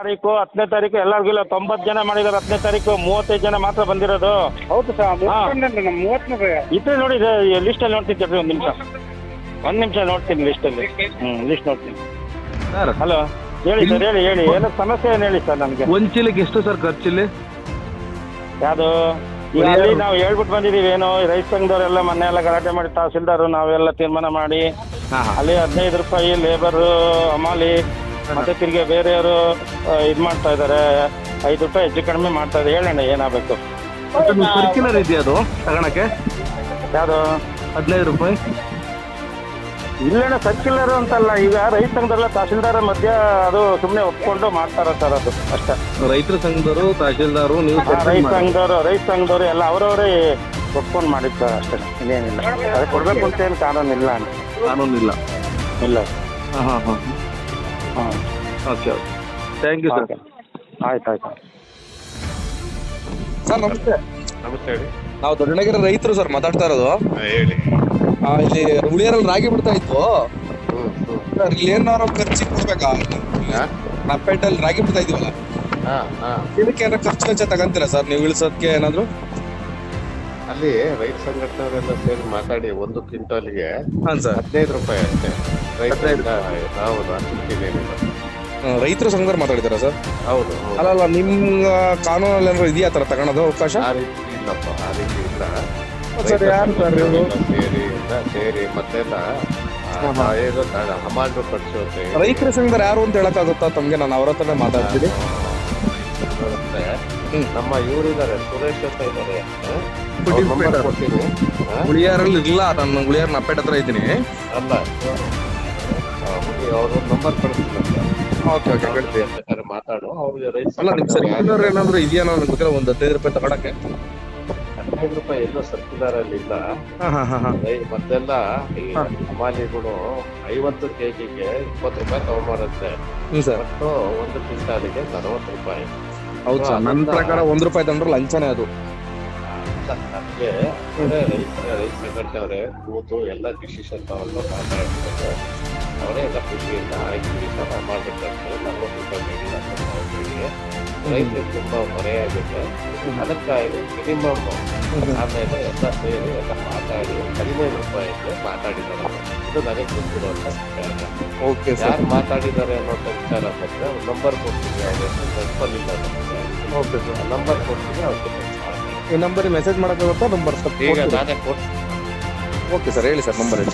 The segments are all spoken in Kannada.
ತಾರೀಕು ಹತ್ತನೇ ತಾರೀಕು ಎಲ್ಲರಿಗೂ ಇಲ್ಲ ತೊಂಬತ್ತು ಜನ ಮಾಡಿದಾರೆ ಹತ್ತನೇ ತಾರೀಕು ಮೂವತ್ತೈದು ಜನ ಮಾತ್ರ ಬಂದಿರೋದು. ಹೌದು ಸರ್ ಮೂವತ್ತನೇ ಇದ್ರೆ ನೋಡಿ ಲಿಸ್ಟಲ್ಲಿ ನೋಡ್ತೀನಿ ಸರ್ ಒಂದು ನಿಮಿಷ. ಒಂದು ನಿಮಿಷ ನೋಡ್ತೀನಿ ಲಿಸ್ಟಲ್ಲಿ ಹ್ಮ್ ಲಿಸ್ಟ್ ನೋಡ್ತೀನಿ. ಸರ್ ಹಲೋ ಹೇಳಿ ಸರ್ ಹೇಳಿ ಹೇಳಿ. ಏನೋ ಸಮಸ್ಯೆ ಏನು ಹೇಳಿ ಸರ್ ನನಗೆ ಒಂದ್ ಚೀಲಕ್ಕೆ ಎಷ್ಟು ಸರ್ ಖರ್ಚಿಲ್ಲಿ ಯಾವುದು? ಇಲ್ಲಿ ಅಲ್ಲಿ ನಾವು ಹೇಳ್ಬಿಟ್ಟು ಬಂದಿದೀವಿ ಏನು ರೈತ ಸಂಘದವರೆಲ್ಲ ಮೊನ್ನೆ ಎಲ್ಲ ಗಲಾಟೆ ಮಾಡಿ ತಹಸೀಲ್ದಾರು ನಾವೆಲ್ಲ ತೀರ್ಮಾನ ಮಾಡಿ ಅಲ್ಲಿ ಹದಿನೈದು ರೂಪಾಯಿ ಲೇಬರ್ ಹಮಾಲಿ ಮತ್ತೆ ತಿರ್ಗಿ ಬೇರೆಯವರು ಇದು ಮಾಡ್ತಾ ಇದ್ದಾರೆ ಐದು ರೂಪಾಯಿ ಹೆಚ್ಚು ಕಡಿಮೆ ಮಾಡ್ತಾ ಇದ್ದಾರೆ ಹೇಳಣ್ಣ ಏನಾಗಬೇಕು? ಸರ್ಕ್ಯುಲರ್ ಇದೆಯಾ ಅದು ತಗೋಣಕ್ಕೆ ಯಾವುದು? ಹದಿನೈದು ರೂಪಾಯಿ. ಇಲ್ಲಣ್ಣ ಸರ್ಕ್ಯುಲರ್ ಅಂತಲ್ಲ. ಈಗ ರೈತ ಸಂಘದಲ್ಲ ತಹಸೀಲ್ದಾರ ಮಧ್ಯ ಅದು ಸುಮ್ಮನೆ ಒಪ್ಕೊಂಡು ಮಾಡ್ತಾರ ಸರ್ ಅದು ಅಷ್ಟೇ. ರೈತರ ಸಂಘದವರು ತಹಶೀಲ್ದಾರು ನೀವು ರೈತ ಸಂಘದವರು ರೈತ ಸಂಘದವರು ಎಲ್ಲ ಅವರವರೇ ಒಪ್ಕೊಂಡು ಮಾಡಿರ್ತಾರೆ ಅಷ್ಟೇ. ಇನ್ನೇನಿಲ್ಲ. ಅದು ಕೊಡಬೇಕು ಅಂತ ಏನು ಕಾನೂನಿಲ್ಲ ಅಣ್ಣ. ಕಾನೂನು ಇಲ್ಲ ಇಲ್ಲ. ಹಾಂ ಹಾಂ ಹಾಂ. ಹಾಂ. Okay okay. Thank you sir ಆಯ್ತು ಆಯ್ತು. ಸರ್ ನಮಸ್ತೆ. ನಮಸ್ತೆ ಹೇಳಿ. ನಾವು ದೊಡ್ಡನಗರ ರೈತರು ಸರ್ ಮಾತಾಡ್ತಾ ಇರೋದು. ಹೇಳಿ. ಆ, ಇಲ್ಲಿ ಹುಳಿಯರಲ್ಲಿ ರಾಗಿ ಬಿಡ್ತಾ ಇತ್ತು. ಸರ್ ಇಲ್ಲಿ ಏನಾರು ಖರ್ಚಿಗೆ ಕೊಡ್ಬೇಕಾ? ನಪ್ಪೇಟಲ್ಲಿ ರಾಗಿ ಬಿಡ್ತಾ ಇದೀವಲ್ಲ ಹಾಂ ಹಾಂ. ಇದಕ್ಕೆ ಏನಾರ ಖರ್ಚು ವೆಚ್ಚ ತಗಂತೀರಾ ಸರ್? ನೀವು ಇಳಿಸೋದಕ್ಕೆ ಏನಾದ್ರು? ಅಲ್ಲಿ ರೈತ ಸಂಘಟನೆಯವರೆಲ್ಲ ಸೇರಿ ಮಾತಾಡಿ ಒಂದು ಕ್ವಿಂಟಾಲ್ಗೆ ಹಾಂ ಸರ್. ಹದಿನೈದು ರೂಪಾಯಿ ಅಷ್ಟೇ. ರೈತರಿಂದ ನಾವು ರಾಷ್ಟ್ರಕ್ಕೆ ಏನಿಲ್ಲ ರೈತರ ಸಂಘದವ್ರು ಮಾತಾಡಿದಾರಾ ಸರ್? ಹೌದು ಹೌದು. ಅಲ್ಲ ಅಲ್ಲ ನಿಮ್ಮ ಕಾನೂನಲ್ಲಿ ಏನಾದ್ರು ಇದೆಯಾ ತರ ಥರ ತಗೊಳೋದು ಅವಕಾಶ? ಆ ರೀತಿ ಇಲ್ಲಪ್ಪ ಆ ರೀತಿ ಇಲ್ಲ. ಸರ್, ಯಾರು ಸರ್ ಇವ್ರು? ರೈತ ಸೇರಿ ಮತ್ತೆ ಸೇರಿ ಮತ್ತೆಲ್ಲ ಏನು ಅಮೌಂಟ್ ಕಟ್ಸೋತೆ ರೈತರ ಸಂಘದವ್ರು ಯಾರು ಅಂತ ಹೇಳಕ್ಕಾಗುತ್ತಾ? ತಮಗೆ ನಾನು ಅವ್ರ ಹತ್ರನೇ ಮಾತಾಡ್ತೀನಿ. ಹ್ಮ್. ನಮ್ಮ ಇವರಿದ್ದಾರೆ ಸುರೇಶ್ ಅಂತ ಇದ್ದಾರೆ. ಹುಳಿಯಾರಲ್ಲಿ. ಕೊಡ್ತೀನಿ? ಉಳಿಯಾರಲ್ಲಿ ಇಲ್ಲ ನಾನು ಹುಳಿಯಾರ ನಪ್ಪೇಟ್ ಹತ್ರ ಇದ್ದೀನಿ. ಅಲ್ಲ ಅವ್ರ ನಂಬರ್ ಕಳಿಸ್ತೀನಿ ಓಕೆ ಓಕೆ ಕಳಿಸಿ ಬೇಕಾದ್ರೆ ಮಾತಾಡು. ಅವ್ರಿಗೆ ಅಲ್ಲ ಸರ್ಕ್ಯುಲರ್ ಏನಾದ್ರು ಇದೆಯಾ? ನನಗೆ ಗೊತ್ತಿಲ್ಲ ಒಂದು ಹದಿನೈದು ರೂಪಾಯಿ ತಗೊಳಕ್ಕೆ. ಹದಿನೈದು ರೂಪಾಯಿ ಎಲ್ಲೋ ಸರ್ಕ್ಯುಲರ್ ಅಲ್ಲಿ ಇಲ್ಲ. ಹಾಂ ಹಾಂ ಹಾಂ ಹಾಂ. ರೈ- ಮತ್ತೆಲ್ಲ ಈ ಹಮಾಲಿಗಳು ಐವತ್ತು ಕೆಜಿಗೆ ಇಪ್ಪತ್ತು ರೂಪಾಯಿ ತಗೊಂಬರುತ್ತೆ. ಹ್ಞೂ ಸರ್. ಮತ್ತು ಒಂದು ಕ್ವಿಂಟಾಲಿಗೆ ನಲವತ್ತು ರೂಪಾಯಿ. ಹೌದು ಸರ್. ನನ್ನ ಪ್ರಕಾರ ಒಂದ್ ರೂಪಾಯಿ ತಂದ್ರೆ ಲಂಚನೇ ಅದು. ರೈತ ರೈತ ಸಂಘಟನೆಯವರೇ ಕೂತು ಎಲ್ಲ ಡಿಸಿಷನ್ ತಗೊಂಡು ಮಾತಾಡ್ತಾರೆ ಅವರೇ ಎಲ್ಲ ಖುಷಿಯಿಂದ ಆಯ್ತು ಈ ಸಲ ಮಾಡ್ಬೇಕಾಗ್ತದೆ ನಲವತ್ತು ರೂಪಾಯಿ ನಾವು ಹೇಳಿ ರೈತರಿಗೆ ತುಂಬಾ ಹೊರೆಯಾಗುತ್ತೆ ಅದಕ್ಕಾಗಿ ಮಿನಿಮಮ್ ಆಮೇಲೆ ಎಲ್ಲ ಸೇರಿ ಎಲ್ಲ ಮಾತಾಡಿ ಹದಿನೈದು ರೂಪಾಯಿಗೆ ಮಾತಾಡಿದ್ದಾರೆ ಇದು ನನಗೆ ಗೊತ್ತಿರುವಂತ ವಿಚಾರ ಓಕೆ ಸರ್ ಯಾರು ಮಾತಾಡಿದ್ದಾರೆ ಅನ್ನೋಂಥ ವಿಚಾರ ಬಂದರೆ ಅವ್ರು ನಂಬರ್ ಕೊಡ್ತೀನಿ ಅವ್ರಿಗೆ ನೆನಪಲ್ಲಿಲ್ಲ ನಮಗೆ ಓಕೆ ಸರ್ ನಂಬರ್ ಕೊಡ್ತೀನಿ ಅವ್ರಿಗೆ ಈ ನಂಬರಿಗೆ ಮೆಸೇಜ್ ಮಾಡೋಕ್ಕಾಗುತ್ತಾ? ನಂಬರ್ ಈಗ ಸ್ವಲ್ಪ ನಾನೇ ಕೊಡ್ತೀನಿ. ಓಕೆ ಸರ್ ಹೇಳಿ ಸರ್ ನಂಬರ್ ಹೇಳಿ.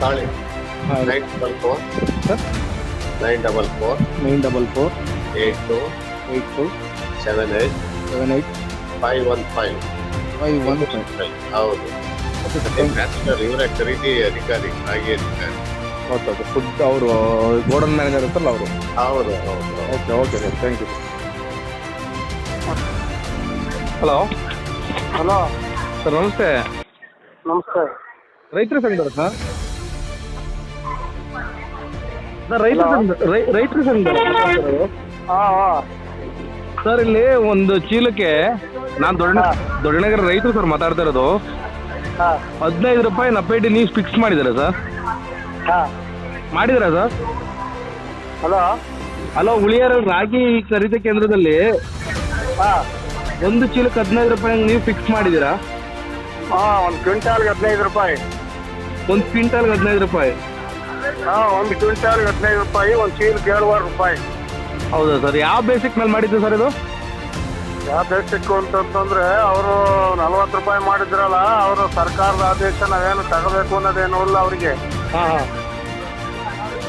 ತಾಳಿ. Nine double four sir? Nine double four nine double four eight two eight two seven eight seven eight five one five five one five ಹೌದು. ನ್ಯಾಷನಲ್ ಇವರೇ ಖರೀದಿ ಅಧಿಕಾರಿ ಹಾಗೆ ಅಧಿಕಾರಿ ಓಕೆ ಓಕೆ ಫುಡ್ ಅವರು ಗೋಡನ್ ಮ್ಯಾನೇಜರ್ ಇರ್ತಾರಲ್ಲ ಅವರು? ಹೌದು ಹೌದು okay okay sir thank you hello hello sir ನಮಸ್ತೆ. ನಮಸ್ತೆ. ರೈತರ ಸರ್ ಸರ್ ರೈತರ ಸಂಘ ಸರ್ ಇಲ್ಲಿ ಒಂದು ಚೀಲಕ್ಕೆ ನಾನು ದೊಡ್ಡ ದೊಡ್ಡನಗರ ರೈತರು ಸರ್ ಮಾತಾಡ್ತಾ ಇರೋದು. ಹದಿನೈದು ರೂಪಾಯಿ ನಪ್ಪೇಟಿ ನೀವು ಫಿಕ್ಸ್ ಮಾಡಿದ್ದೀರಾ ಸರ್? ಹಾಂ. ಮಾಡಿದ್ದೀರಾ ಸರ್? ಹಲೋ. ಹಲೋ ಉಳಿಯಾರ ರಾಗಿ ಖರೀದಿ ಕೇಂದ್ರದಲ್ಲಿ ಹಾಂ. ಒಂದು ಚೀಲಕ್ಕೆ ಹದಿನೈದು ರೂಪಾಯಿ ನೀವು ಫಿಕ್ಸ್ ಮಾಡಿದ್ದೀರಾ? ಹಾಂ ಒಂದು ಕ್ವಿಂಟಾಲ್ಗೆ ಹದಿನೈದು ರೂಪಾಯಿ. ಒಂದು ಕ್ವಿಂಟಾಲ್ಗೆ ಹದಿನೈದು ರೂಪಾಯಿ. ಹಾಂ ಒಂದು ಕ್ವಿಂಟಾಲ್ಗೆ ಹದಿನೈದು ರೂಪಾಯಿ ಒಂದು ಚೀಲಕ್ಕೆ ಏಳುವರೆ ರೂಪಾಯಿ. ಹೌದಾ ಸರ್? ಯಾವ ಬೇಸಿಕ್ ಮೇಲೆ ಮಾಡಿದ್ದು ಸರ್ ಇದು? ಯಾವ ಬೇಸಿಕ್ಕು ಅಂತಂತಂದ್ರೆ ಅವರು ನಲ್ವತ್ತು ರೂಪಾಯಿ ಮಾಡಿದ್ರಲ್ಲ ಅವರು ಸರ್ಕಾರದ ಆದೇಶ ನಾವೇನು ತಗೋಬೇಕು ಅನ್ನೋದೇನು ಇಲ್ಲ ಅವರಿಗೆ. ಹಾಂ ಹಾಂ.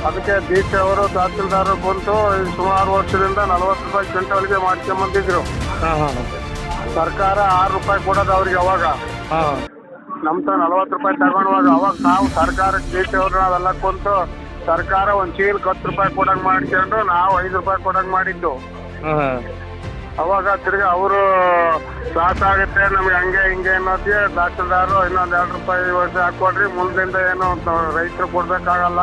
ಅದಕ್ಕೆ ದೀಕ್ಷೆ ಅವರು ತಹಸೀಲ್ದಾರರು ಬಂತು ಸುಮಾರು ವರ್ಷದಿಂದ ನಲ್ವತ್ತು ರೂಪಾಯಿ ಕ್ವಿಂಟಲ್ಗೆ ಮಾಡ್ಕೊಂಬಂದಿದ್ರು. ಹಾಂ ಹಾಂ. ಸರ್ಕಾರ ಆರು ರೂಪಾಯಿ ಕೊಡೋದು ಅವ್ರಿಗೆ ಅವಾಗ. ಹಾಂ. ನಮ್ಮ ತ ನಲವತ್ತು ರೂಪಾಯಿ ತಗೊಂಡವಾಗ ಅವಾಗ ನಾವು ಸರ್ಕಾರಕ್ಕೆ ಡಿ ಅದೆಲ್ಲ ಕೊಂತು ಕುಂತು ಸರ್ಕಾರ ಒಂದು ಚೀಲ್ ಹತ್ತು ರೂಪಾಯಿ ಕೊಡಂಗ್ ಮಾಡ್ಕೊಂಡು ನಾವು ಐದು ರೂಪಾಯಿ ಕೊಡಂಗ್ ಮಾಡಿದ್ದು. ಅವಾಗ ತಿರ್ಗಿ ಅವರು ಸಾಕಾಗುತ್ತೆ ನಮ್ಗೆ ಹಂಗೆ ಹಿಂಗೆ ಅನ್ನೋದೇ ತಹಸೀಲ್ದಾರು ಇನ್ನೊಂದ್ ಎರಡು ರೂಪಾಯಿ ವರ್ಷ ಹಾಕೊಡ್ರಿ ಮುಂದಿಂದ ಏನು ರೈತರು ಕೊಡ್ಬೇಕಾಗಲ್ಲ.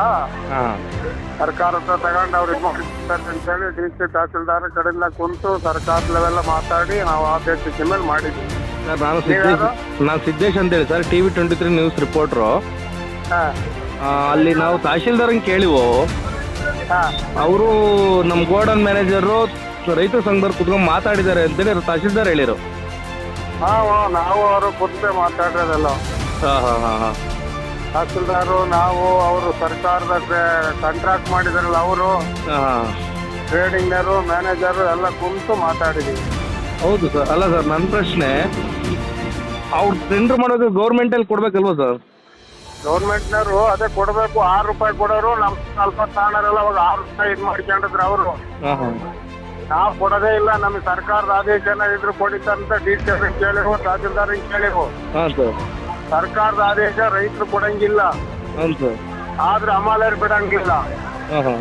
ಸರ್ಕಾರ ಹತ್ರ ತಗೊಂಡು ಅವ್ರಿಗೆ ಮಾಡ್ತಾರೆ ಅಂತೇಳಿ ಡಿ ಸಿ ತಹಸೀಲ್ದಾರ್ ಕಡೆಯಿಂದ ಕುಂತು ಸರ್ಕಾರದ ಲೆವೆಲ್ಲ ಮಾತಾಡಿ ನಾವು ಆದೇಶಕ್ಕೆ ಮೇಲೆ ಮಾಡಿದ್ವಿ. ಸರ್ ನಾನು ಸಿದ್ದೇಶ್ ನೀವ್ಯಾರು? ನಾನು ಸಿದ್ದೇಶ್ ಅಂತೇಳಿ sir T V twenty three news reporter. ಹಾಂ. ಅಲ್ಲಿ ನಾವು ತಹಶೀಲ್ದಾರಂಗೆ ಕೇಳಿವು? ಹಾಂ. ಅವರು ನಮ್ಮ ಗೋಡನ್ ಮ್ಯಾನೇಜರು ರೈತ ಸಂಘದವ್ರು ಕುತ್ಕೊಂಡು ಮಾತಾಡಿದ್ದಾರೆ ಅಂತೇಳಿ ತಹಶೀಲ್ದಾರ್ ಹೇಳಿರು. ಹಾಂ ನಾವು ಅವರು ಕುಂತೆ ಮಾತಾಡಿರೋದಲ್ಲ ಹಾಂ ಹಾಂ ಹಾಂ ಹಾಂ. ತಹಸೀಲ್ದಾರು ನಾವು ಅವರು ಸರ್ಕಾರದ ಕಾಂಟ್ರಾಕ್ಟ್ ಮಾಡಿದಾರಲ್ಲ ಅವರು. ಹಾಂ ಮ್ಯಾನೇಜರ್ ಮ್ಯಾನೇಜರು ಎಲ್ಲ ಕುಂತು ಮಾತಾಡಿದ್ದೀವಿ ಹೌದು ಸರ್ ಅಲ್ಲ ಸರ್ ನನ್ನ ಪ್ರಶ್ನೆ ಅವ್ರು ಟೆಂಡರ್ ಮಾಡೋದು ಗೌರ್ಮೆಂಟಲ್ಲಿ ಕೊಡ್ಬೇಕಲ್ವಾ ಸರ್ ಗೌರ್ಮೆಂಟ್ನವರು ಅದೇ ಕೊಡಬೇಕು ಆರು ರೂಪಾಯಿ ಕೊಡೋರು ನಮ್ ಸ್ವಲ್ಪ ತಾಣರೆಲ್ಲ ಅವಾಗ ಆರು ರೂಪಾಯಿ ಇದು ಮಾಡ್ಕೊಂಡಿದ್ರು ಅವರು. ಹಾಂ ಹಾಂ. ನಾವು ಕೊಡೋದೇ ಇಲ್ಲ ನಮಗೆ ಸರ್ಕಾರದ ಆದೇಶ ಏನಾದ್ರು ಕೊಡಿತಂತ ಡಿ ಸಿ ಕೇಳಿವು ತಹಸೀಲ್ದಾರಿಗೆ ಕೇಳಿವು ಹಾಂ ಸರ್ ಸರ್ಕಾರದ ಆದೇಶ ರೈತರು ಕೊಡಂಗಿಲ್ಲ. ಹಾಂ ಸರ್ ಆದ್ರೆ ಅಮಾಲರ್ ಬಿಡಂಗಿಲ್ಲ. ಹಾಂ ಹಾಂ.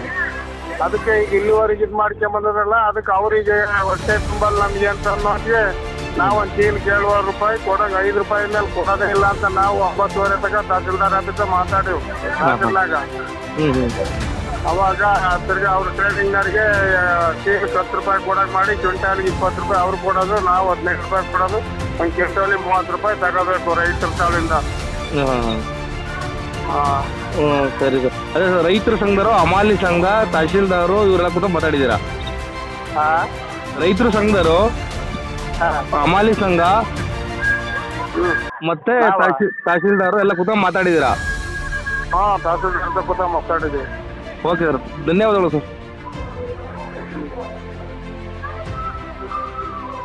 ಅದಕ್ಕೆ ಈಗ ಇಲ್ಲಿವರೆಗೆ ಇದು ಮಾಡ್ಕೊಂಬಂದ್ರಲ್ಲ ಅದಕ್ಕೆ ಅವರಿಗೆ ಹೊಟ್ಟೆ ತುಂಬಲ್ಲ ನಮಗೆ ಅಂತ ಅನ್ನೋರಿಗೆ ನಾವು ಒಂದು ಚೀಲ ಕೇಳುವ ರೂಪಾಯಿ ಕೊಡಕ್ ಐದು ರೂಪಾಯಿ ಮೇಲೆ ಕೊಡೋದೇ ಇಲ್ಲ ಅಂತ ನಾವು ಒಂಬತ್ತುವರೆ ತನಕ ತಹಸೀಲ್ದಾರ್ ಆಫೀಸ ಮಾತಾಡಿವು. ಹ್ಞೂ ಅವಾಗ ತಿರ್ಗಿ ಅವ್ರ ಟ್ರೇಡಿಂಗ್ನವ್ರಿಗೆ ಚೀಲಕ್ಕೆ ಹತ್ತು ರೂಪಾಯಿ ಕೊಡೋಕೆ ಮಾಡಿ ಕ್ವಿಂಟಾಲ್ಗೆ ಇಪ್ಪತ್ತು ರೂಪಾಯಿ ಅವ್ರು ಕೊಡೋದು ನಾವು ಹದಿನೈದು ರೂಪಾಯಿ ಕೊಡೋದು ಒಂದು ಕ್ವಿಂಟಾಲಿಗೆ ಮೂವತ್ತು ರೂಪಾಯಿ ತಗೋಬೇಕು ರೈತರ ತಾಳಿಂದ ಹಾಂ. ಹಾಂ ಹ್ಞೂ ಸರಿ ಸರ್. ಅದೇ ಸರ್ ರೈತರ ಸಂಘದವರು ಅಮಾಲಿ ಸಂಘ ತಹಶೀಲ್ದಾರು ಇವರೆಲ್ಲ ಕೂಡ ಮಾತಾಡಿದ್ದೀರಾ? ಹಾಂ ರೈತರ ಸಂಘದವರು ಅಮಾಲಿ ಸಂಘ. ಮತ್ತೆ ತಹಶೀಲ್ದಾರ್ ತಹಶೀಲ್ ಎಲ್ಲ ಕೂತ್ಕೊಂಡು ಮಾತಾಡಿದ್ದೀರಾ ಹಾ ತಹಸೀಲ್ದಾರ್ ಕೂತ ಮಾತಾಡಿದೀವಿ. Okay sir. ಧನ್ಯವಾದಗಳು ಸರ್.